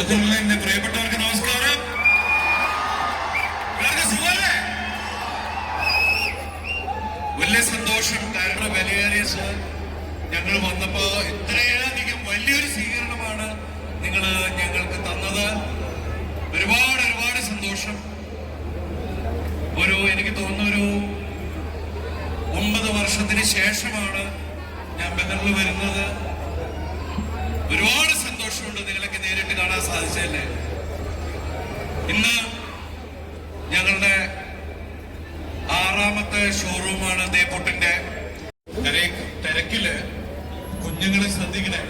കൂട്ടത്തിലുള്ള എന്റെ പ്രിയപ്പെട്ടവർക്ക് നമസ്കാരം. വലിയ സന്തോഷം കാരണം വിലയേറിയ സർ ഞങ്ങൾ വന്നപ്പോ ഇത്രയധികം വലിയൊരു സ്വീകരണമാണ് നിങ്ങൾ ഞങ്ങൾക്ക് തന്നത്. ഒരുപാട് ഒരുപാട് സന്തോഷം. ഒരു എനിക്ക് തോന്നുന്നൊരു ഒമ്പത് വർഷത്തിന് ശേഷമാണ് ഞാൻ ബദറിൽ വരുന്നത്. ഒരുപാട് സാധിച്ചല്ലേ ഇന്ന് ഞങ്ങളുടെ ആറാമത്തെ ഷോറൂമാണ് ദേപ്പൊട്ടിന്റെ തിരക്ക് തിരക്കിൽ കുഞ്ഞുങ്ങളെ ശ്രദ്ധിക്കണേ.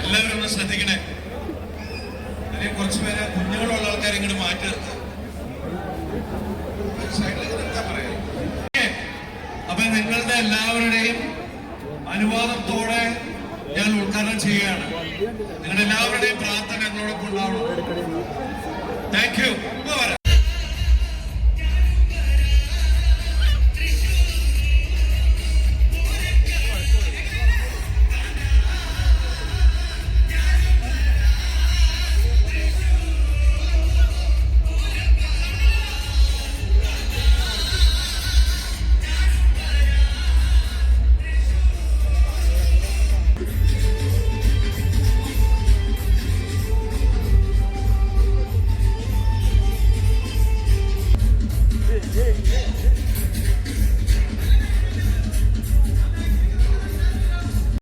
എല്ലാവരും ഒന്ന് ശ്രദ്ധിക്കണേ. അതിനെ കുറച്ച് പേരെ കുഞ്ഞുങ്ങളുള്ള ആൾക്കാരെ ഇങ്ങോട്ട് മാറ്റി. അപ്പൊ നിങ്ങളുടെ എല്ലാവരുടെയും അനുവാദത്തോടെ ഞാൻ ചെയ്യുകയാണ്. നിങ്ങളുടെ എല്ലാവരുടെയും പ്രാർത്ഥന എന്നോടൊപ്പം ഉണ്ടാവണം.